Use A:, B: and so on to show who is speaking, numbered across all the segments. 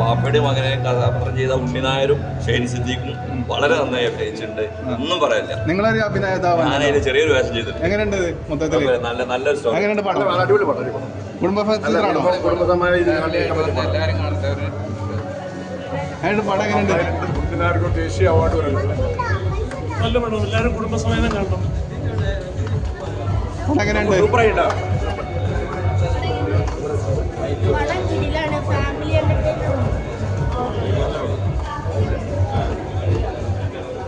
A: വാപ്പയുടെ മകനെ കഥാപാത്രം ചെയ്ത ഉണ്ണിനായരും ഷെയ്ൻ സിദ്ദീഖും വളരെ നന്നായി അഭിനയിച്ചിട്ടുണ്ട്. ഒന്നും പറയാനില്ല
B: നിങ്ങളൊരു
A: അഭിനേതാവ് ചെറിയൊരു വേഷം ചെയ്തിട്ടുണ്ട്.
B: എങ്ങനെയുണ്ട് മൊത്തത്തിൽ
A: നല്ല നല്ലൊരു സ്റ്റോറി
B: എങ്ങനെയുണ്ട് പടം
C: അടിപൊളി
B: കുടുംബ
C: കുടുംബസമായ പടം.
B: എങ്ങനെയുണ്ട്
C: ദേശീയ അവാർഡ്
D: നല്ല പടം എല്ലാവരും കുടുംബസമേതം കാണണം.
B: എങ്ങനെയുണ്ട്?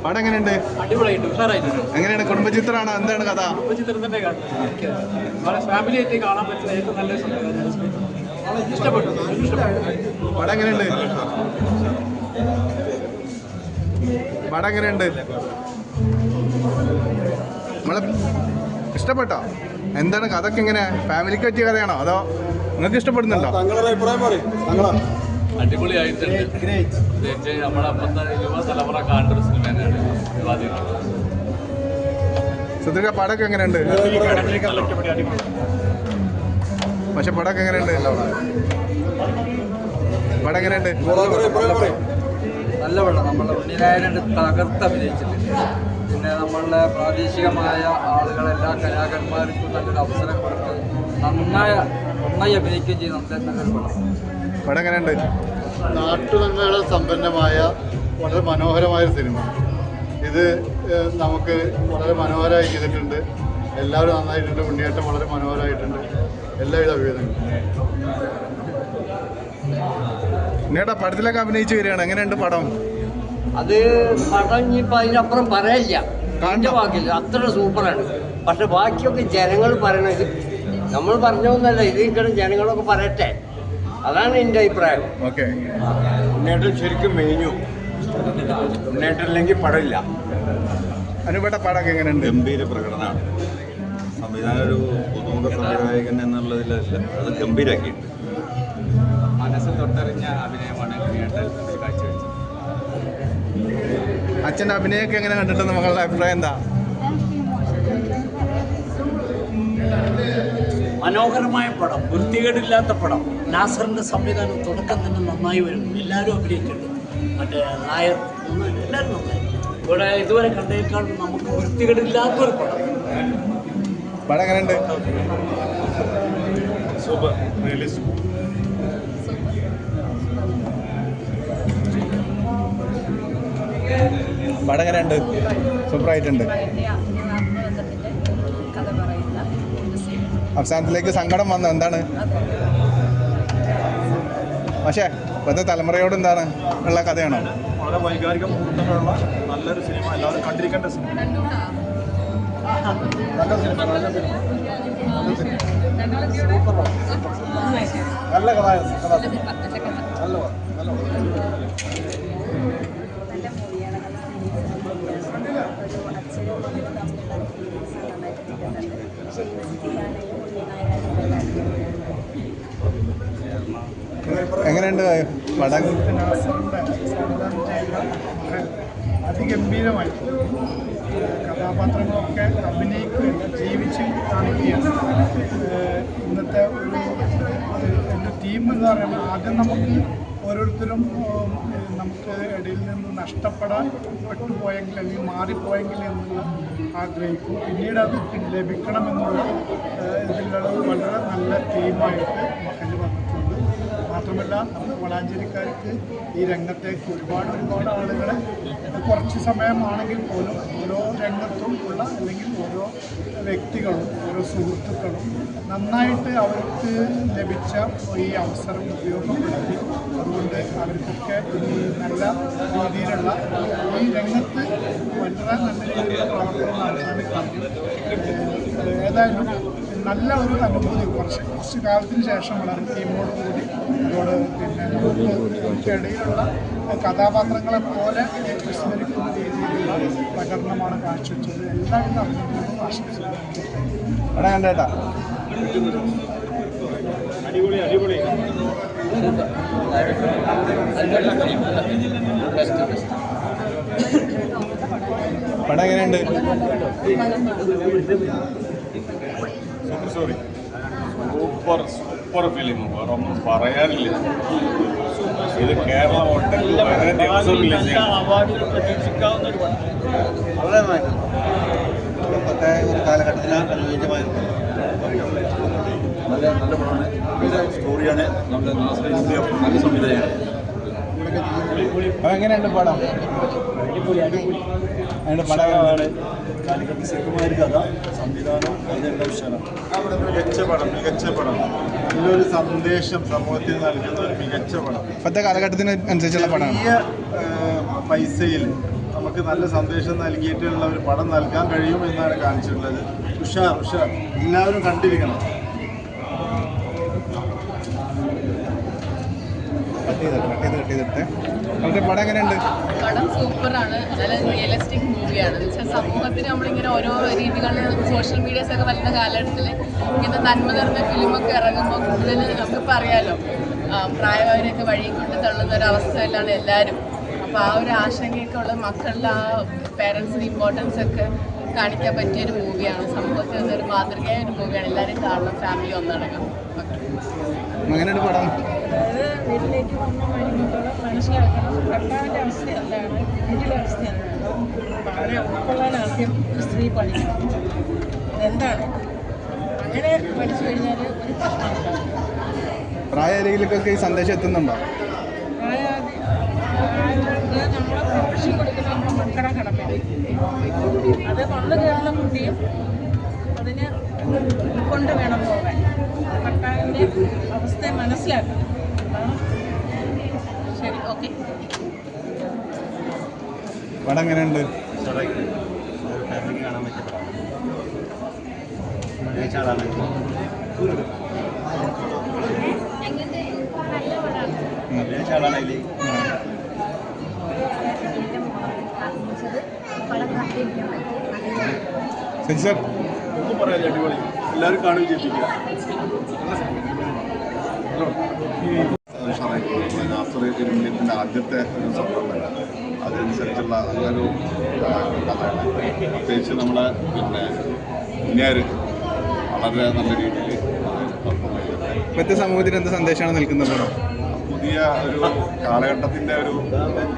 E: പടം
B: എങ്ങനെയുണ്ട് എങ്ങനെയാണ്? കുടുംബചിത്രമാണ്? എന്താണ് കഥ?
D: ചിത്രം തന്നെ കാണും വളരെ ഫാമിലി ആയിട്ട് കാണാൻ പറ്റുന്ന ഏറ്റവും ഇഷ്ടപ്പെട്ടു.
B: പടം എങ്ങനെയുണ്ട് പടം എങ്ങനെയുണ്ട് നമ്മളെ ഇഷ്ടപ്പെട്ടോ? എന്താണ് കഥക്ക് എങ്ങനെ ഫാമിലിക്ക് പറ്റിയ കഥയാണോ? അതോ നിങ്ങൾക്ക് ഇഷ്ടപ്പെടുന്നുണ്ടോ?
C: തങ്ങളുടെ അഭിപ്രായം പറയും.
F: അടിപൊളിയായിട്ടുണ്ട്. പ്രത്യേകിച്ച് നമ്മുടെ അപ്പത്തെ യുവതലമുറ കാണേണ്ട ഒരു സിനിമ തന്നെയാണ്
B: സുധീർക്ക പടമൊക്കെ എങ്ങനെയുണ്ട്? പക്ഷെ പടമൊക്കെ എങ്ങനെയുണ്ട് പടം എങ്ങനെയുണ്ട്?
G: നല്ല വെള്ളം നമ്മളെ ഉണ്ണിനായനുണ്ട് തകർത്ത് അഭിനയിച്ചിട്ടുണ്ട്. പിന്നെ നമ്മളുടെ പ്രാദേശികമായ ആളുകളെല്ലാ കലാകന്മാർക്കും കലാകാരന്മാർക്കും നല്ലൊരു അവസരം കൊടുത്ത് നന്നായി നന്നായി അഭിനയിക്കുകയും ചെയ്യുന്നുണ്ട് നല്ല നല്ലൊരു പടം.
B: പടം എങ്ങനെയുണ്ട്?
H: നാട്ടുനന്മയുടെ സമ്പന്നമായ വളരെ മനോഹരമായ സിനിമ. ഇത് നമുക്ക് വളരെ മനോഹരമായി ചെയ്തിട്ടുണ്ട്. എല്ലാവരും നന്നായിട്ടുണ്ട്. ഉണ്ണിയേറ്റം വളരെ മനോഹരമായിട്ടുണ്ട്. എല്ലാവിധ അഭിവേദനങ്ങളും
B: ഉണ്ണിയേട്ടാ പടത്തിലൊക്കെ അഭിനയിച്ചു വരികയാണ്. എങ്ങനെയുണ്ട് പടം?
G: അത് പടം ഇനിയിപ്പോൾ അതിനപ്പുറം പറയില്ല. കണ്ട? വാക്കില്ല അത്ര സൂപ്പറാണ്. പക്ഷെ ബാക്കിയൊക്കെ ജനങ്ങൾ പറയണത് നമ്മൾ പറഞ്ഞൊന്നല്ല ഇത് ഇങ്ങനെ ജനങ്ങളൊക്കെ പറയട്ടെ. അതാണ് എന്റെ അഭിപ്രായം.
B: ഓക്കെ.
C: ഉണ്ണേട്ടൻ ശരിക്കും മേഞ്ഞു ഉണ്ണേട്ടനില്ലെങ്കിൽ പടമില്ല.
B: അനുപേട്ട പടമൊക്കെ എങ്ങനെയുണ്ട്?
A: ഗംഭീര പ്രകടനമാണ്. സംവിധാനം ഒരു പുതുമുഖ സംവിധായകൻ എന്നുള്ളതിലല്ല അത് ഗംഭീരാക്കിയിട്ടുണ്ട്.
F: മനസ്സ് തൊട്ടറിഞ്ഞ അഭിനയമാണ് ഉണ്ണേട്ടൻ കാഴ്ചവെച്ചത്.
B: അച്ഛന്റെ അഭിനയമൊക്കെ എങ്ങനെ കണ്ടിട്ട് മകളുടെ അഭിപ്രായം എന്താ?
D: മനോഹരമായ പടം വൃത്തികേടില്ലാത്ത പടം. നാസറിന്റെ സംവിധാനം തുടക്കം തന്നെ നന്നായി വരുന്നു എല്ലാവരും അഭിനയിക്കുന്നു മറ്റേ നായർ എല്ലാവരും നന്നായി. ഇവിടെ ഇതുവരെ കണ്ടേക്കാൾ നമുക്ക് വൃത്തികേടില്ലാത്തൊരു പടം.
B: പടം എങ്ങനെയുണ്ട്?
C: സൂപ്പർ. റിയലിസ്റ്റ്
B: പടം എങ്ങനെയുണ്ട്? സൂപ്പറായിട്ടുണ്ട്
E: കഥ പറയുന്ന ഒരു സിനിമ
B: അവസാനത്തിലേക്ക് സങ്കടം വന്നു. എന്താണ്? പക്ഷേ ഇപ്പോഴത്തെ തലമുറയോട് എന്താണ് ഉള്ള കഥയാണോ?
C: വളരെ വൈകാരിക മുഹൂർത്തങ്ങളുള്ള നല്ലൊരു സിനിമ. എല്ലാവരും കണ്ടിരിക്കേണ്ട സിനിമ. നല്ല സിനിമ നല്ല സിനിമ. നല്ല കഥ കഥ നല്ല നല്ല
E: മൂവിയാണ് നല്ല ഒരു അച്ഛനും മകനും തമ്മിലുള്ള നന്നായിട്ട് ചെയ്തിട്ടുണ്ട്
B: എങ്ങനെയുണ്ട് പടം?
H: അതിഗംഭീരമായി കഥാപാത്രങ്ങളൊക്കെ അഭിനയിക്കുകയും ജീവിച്ച് കാണിക്കുകയാണ്. ഇന്നത്തെ ഒരു എന്റെ ടീം എന്ന് പറയുമ്പോൾ ആദ്യം നമുക്ക് ഓരോരുത്തരും നമുക്ക് ഇടയിൽ നിന്ന് നഷ്ടപ്പെടാൻ പെട്ടുപോയെങ്കിൽ അല്ലെങ്കിൽ മാറിപ്പോയെങ്കിൽ എന്നുള്ള ആഗ്രഹിക്കും. പിന്നീട് അത് ലഭിക്കണമെന്നുള്ള ഇതിലുള്ള വളരെ നല്ല ടീമായിട്ട് മാത്രമല്ല നമ്മുടെ വളാഞ്ചേരിക്കാർക്ക് ഈ രംഗത്തേക്ക് ഒരുപാട് ഒരുപാട് ആളുകളെ കുറച്ച് സമയമാണെങ്കിൽ പോലും ഓരോ രംഗത്തും ഉള്ള അല്ലെങ്കിൽ ഓരോ വ്യക്തികളും ഓരോ സുഹൃത്തുക്കളും നന്നായിട്ട് അവർക്ക് ലഭിച്ച ഈ അവസരം ഉപയോഗപ്പെടുത്തി. അതുകൊണ്ട് അവർക്കൊക്കെ നല്ല രീതിയിലുള്ള ഈ രംഗത്ത് വളരെ നല്ല രീതിയിലുള്ള പ്രവർത്തനം നടത്താൻ കഴിയും ഏതായാലും നല്ല ഒരു അനുഭൂതി. കുറച്ച് കുറച്ച് കാലത്തിന് ശേഷം വളരെ ടീമോട് കൂടി ഇതോട് പിന്നെ നമുക്ക് ഇടയിലുള്ള കഥാപാത്രങ്ങളെ പോലെ വിസ്മരിക്കുന്ന രീതിയിലുള്ള പ്രകടനമാണ് കാഴ്ചവെച്ചത്. എല്ലാവിധ അഭിനന്ദനങ്ങളും ആശംസിക്കുന്നു.
B: പടം എങ്ങനെയുണ്ട്?
C: സ്റ്റോറി സൂപ്പർ സൂപ്പർ ഫിലിം വേറെ ഒന്നും പറയാനില്ല. ഇത് കേരളം ഒട്ടൊക്കെ വളരെ ദിവസം റിലീസ്
I: കാലഘട്ടത്തിന് അനുയോജ്യമായ വളരെ നല്ല പടമാണ്. സ്റ്റോറിയാണ് നമ്മുടെ നാസർ ഇന്ത്യ നല്ല സംവിധായകൻ.
B: അപ്പൊ എങ്ങനെയുണ്ട് പടം? അതിന്റെ പടമാണ്
I: കാലിക്കറ്റ് കഥ സംവിധാനം അതിനെല്ലാം ഉഷാറാണ്.
C: മികച്ച പടം മികച്ച പടം. നല്ലൊരു സന്ദേശം സമൂഹത്തിന് നൽകുന്ന ഒരു മികച്ച പടം.
B: ഇപ്പോഴത്തെ കാലഘട്ടത്തിന് അനുസരിച്ചുള്ള പടമാണ്.
C: ചെറിയ പൈസയിൽ നമുക്ക് നല്ല സന്ദേശം നൽകിയിട്ടുള്ള ഒരു പടം നൽകാൻ കഴിയും എന്നാണ് കാണിച്ചിട്ടുള്ളത്. ഉഷാർ ഉഷാർ. എല്ലാവരും കണ്ടിരിക്കണം.
B: കട്ട് ചെയ്ത് കട്ട് ചെയ്ത് കട്ട് ചെയ്തിട്ട്. അവരുടെ പടം എങ്ങനെയുണ്ട്?
E: പടം സൂപ്പറാണ്. നല്ല റിയലിസ്റ്റിക് മൂവിയാണ് സമൂഹത്തിന് നമ്മളിങ്ങനെ ഓരോ രീതികളിൽ സോഷ്യൽ മീഡിയസ് ഒക്കെ വരുന്ന കാലഘട്ടത്തിൽ ഇങ്ങനെ നന്മ നിറഞ്ഞ ഫിലിമൊക്കെ ഇറങ്ങുമ്പോൾ കൂടുതൽ നമുക്കിപ്പോൾ അറിയാലോ ആ, പ്രായമായവരെയൊക്കെ വഴി കൊണ്ട് തള്ളുന്ന ഒരു അവസ്ഥയിലാണ് എല്ലാവരും അപ്പോൾ ആ ഒരു ആശങ്കയൊക്കെ ഉള്ള മക്കളുടെ ആ പേരൻസിന് ഇമ്പോർട്ടൻസ് ഒക്കെ കാണിക്കാൻ പറ്റിയ ഒരു മൂവിയാണ് സമൂഹത്തിൽ ഒരു മാതൃകയായ ഒരു മൂവിയാണ് എല്ലാവരും കാണണം. ഫാമിലി ഒന്നടങ്കം. ഓക്കെ
B: എങ്ങനെയുണ്ട് പടം?
J: അതായത് വീട്ടിലേക്ക് വന്ന മനസ്സിലാക്കണം. ഭർത്താവിന്റെ അവസ്ഥ എന്താണ്? വീട്ടിലെ അവസ്ഥ എന്താണ്? അവരെ ഉൾക്കൊള്ളാൻ ആദ്യം ഒരു സ്ത്രീ പഠിക്കണം. എന്താണ്? അങ്ങനെ പഠിച്ചു കഴിഞ്ഞാൽ ഒരു പ്രശ്നമില്ല
B: പ്രായരികിലേക്കൊക്കെ ഈ സന്ദേശം എത്തുന്നുണ്ടോ?
J: പ്രായാധി നമ്മൾ പ്രൊഫഷൻ കൊടുക്കുന്ന നമ്മുടെ മക്കളുടെ കടമയാണ്. അത് വന്നു കയറുന്ന കുട്ടിയും അതിന് കൊണ്ട് വേണം പോകാൻ. ഭർത്താവിന്റെ അവസ്ഥയെ മനസ്സിലാക്കണം. ശരി ഓക്കെ.
B: പടം എങ്ങനെയുണ്ട്?
I: ഫാമിലിക്ക് കാണാൻ പറ്റിയ പടമാണ് മികച്ച ആളാണ് മികച്ച ആളാണ് അതിൽ
B: ശരി സാർ.
C: ഒന്നും പറയാനില്ല അടിപൊളി. എല്ലാവരും
I: ആദ്യത്തെ ഒരു സംരംഭമല്ല അതനുസരിച്ചുള്ള അതൊരു കഥയാണ്. പ്രത്യേകിച്ച് നമ്മളെ പിന്നെ മുന്നേറ് വളരെ നല്ല രീതിയിൽ പെർഫോം ചെയ്യുന്നത്
B: ഇപ്പോഴത്തെ സമൂഹത്തിന് എന്ത് സന്ദേശമാണ് നിൽക്കുന്നത്
I: പുതിയ ഒരു കാലഘട്ടത്തിന്റെ ഒരു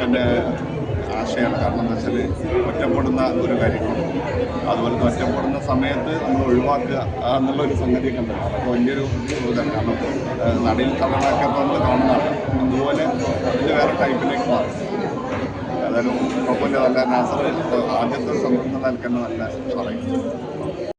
I: എന്റെ ആശയമാണ്. കാരണം എന്താ വെച്ചാൽ ഒറ്റപ്പെടുന്ന ഒരു കാര്യമാണ്. അതുപോലെ തന്നെ ഒറ്റപ്പെടുന്ന സമയത്ത് നമ്മൾ ഒഴിവാക്കുക എന്നുള്ള ഒരു സംഗതിയൊക്കെ ഉണ്ട്. അതൊക്കെ വലിയൊരു ഇതാണ്. കാരണം നടയിൽ കഥകളൊക്കെ ഇപ്പോൾ നമ്മൾ കാണുന്നതാണ്. അതുപോലെ അതിന്റെ വേറെ ടൈപ്പിലേക്ക് മാറും. ഏതായാലും കുഴപ്പമില്ല. നല്ല നാസർ ആദ്യത്തെ സംഭവം നൽകുന്ന നല്ല ഉഷാറായി